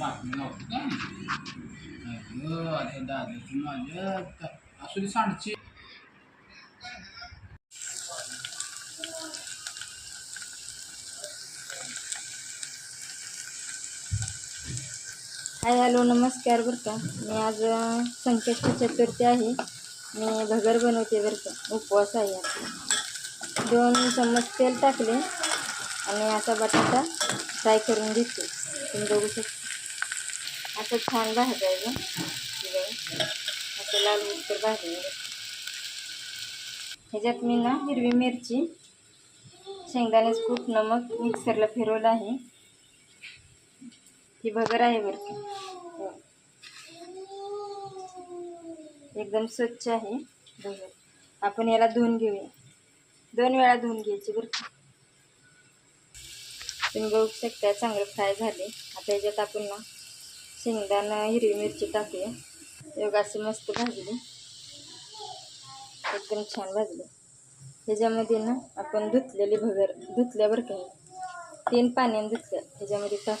बातमी लावतो का अरे दादाची माझ्या असू दे सांडची हाय हॅलो नमस्कार बरं का. मी आज अं, संकष्टी चतुर्थी आहे. मी भगर बनवते बरं का. उपवास आहे आपला दोन चम्मच तेल टाकले आणि असा बटाटा फ्राय करून घेते. तुम्ही बघू शकता. असं छान भाजायचं. असं लाल उत्तर भाजायचं. ह्याच्यात मी ना हिरवी मिरची शेंगदाण्याचं कूट नमक मिक्सरला फिरवलं आहे. ही भगर आहे बरं हो. एकदम स्वच्छ आहे भगर आपण याला धुवून घेऊया. दोन वेळा धुवून घ्यायची बरं का. तुम्ही बघू शकता चांगलं फ्राय झाले. आता याच्यात आपण ना शेंगदाणा हिरवी मिरची टाकली. योग अशी मस्त भाजली. एकदम छान भाजली. ह्याच्यामध्ये ना आपण धुतलेली भगर धुतल्यावर काही तीन पाण्याने धुतल्या. ह्याच्यामध्ये टाक.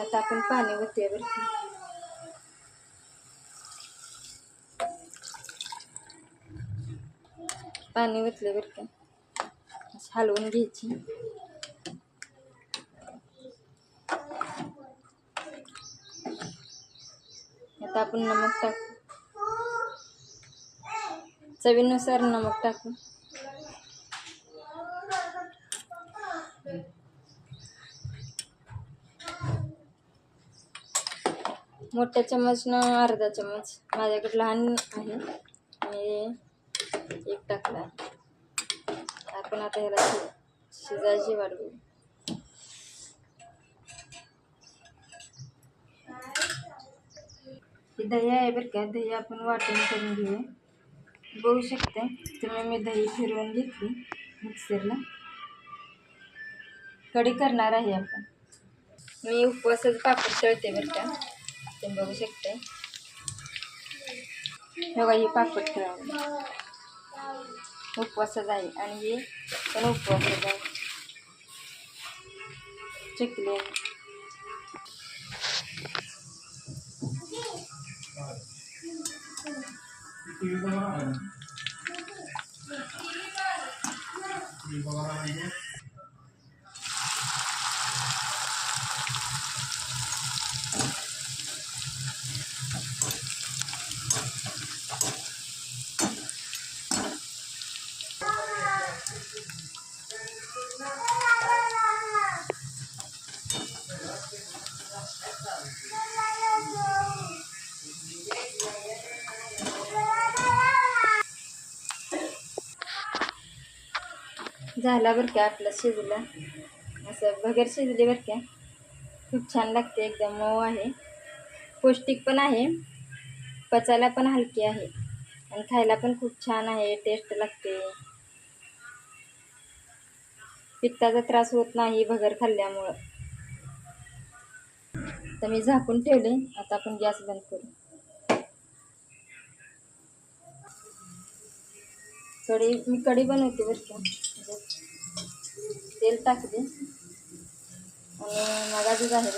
आता आपण पाणी ओतूया बरं पाणी ओतले बरं का. हलवून घ्यायची. आता आपण नमक टाकू. चवीनुसार नमक टाकू. मोठ्या चम्मचनं अर्धा चम्मच. माझ्याकडे लहान आहे. मी एक टाकला आहे. आपण आता ह्याला शिजायची बघू. ही दही आहे बरं का. दही आपण वाटण करून घेऊया. बघू शकता. तुम्ही मी दही फिरवून घेतली मिक्सरला. कढी करणार आहे आपण. मी उपवासाचं पापड तळते बरं का. तुम्ही बघू शकता बघा ही पापड तळावं उपवासाचं आहे. आणि हे पण उपवासाचं आहे. चकली. आहे झाला बरं का आपला शिजला. असं भगर शिजली बरं का. खूप छान लागते एकदम मऊ आहे. पौष्टिक पण आहे. पचायला पण हलकी आहे. आणि खायला पण खूप छान आहे. टेस्ट लागते. पित्ताचा त्रास होत नाही भगर खाल्ल्यामुळं. तर मी झाकून ठेवले. आता आपण गॅस बंद करू. कढी मी कढी बनवते बरं का. तेल टाकते. आणि मगाचीच आहे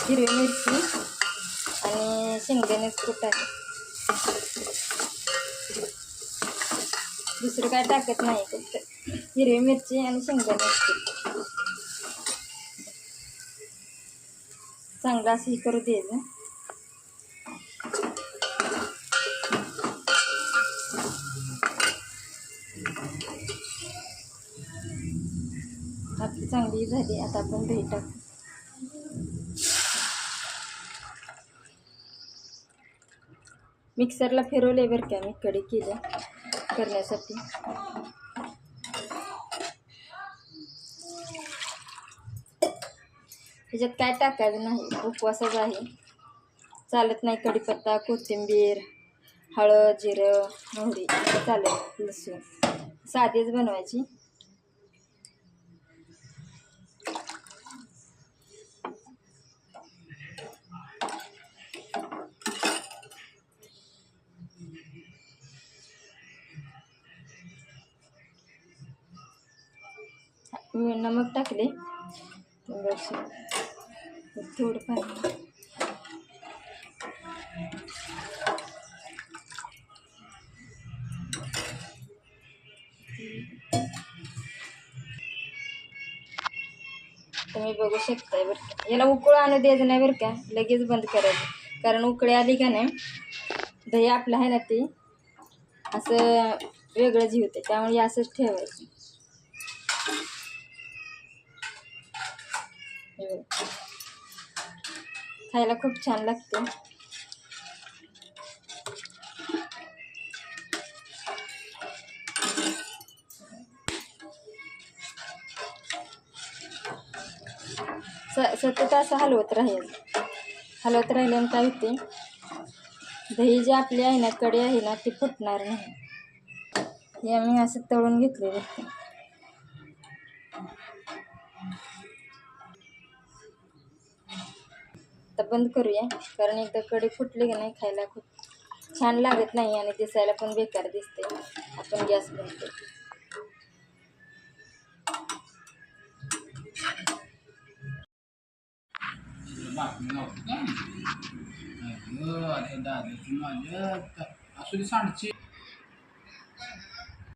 हिरवी मिरची आणि शेंगदाण्याचं कूट आहे? दुसरं काय टाकत नाही फक्त हिरवी मिरची आणि शेंगदाण्याचं कूट चांगलं असं हे करू द्यायचं चांगली झाली. आता आपण दही टाकू मिक्सरला फिरवले बरं का मी कढी केल्या करण्यासाठी. ह्याच्यात काय टाकायचं नाही उपवासच आहे. चालत नाही कढीपत्ता कोथिंबीर हळद जिरं मोहरी चालेल लसूण. साधीच बनवायची. मी नमक टाकले. थोडं पाणी तुम्ही बघू शकताय बरं का. याला उकळ आणू द्यायचं नाही बरं का. लगेच बंद करायचं. कारण उकळी आली का नाही दही आपलं आहे ना ते असं वेगळंच हे होते त्यामुळे असंच ठेवायचं. खायला खूप छान लागते. स सतत असं हलवत राहील हलवत राहिल्यानं काय होते? दही जे आपली आहे ना कढी आहे ना ती फुटणार नाही. हे आम्ही असं तळून घेतले बघते आता बंद करूया कारण एकदा कढी फुटली की नाही खायला खूप छान लागत नाही आणि दिसायला पण बेकार दिसते. आपण गॅस बंद करू. असू दे सांडची.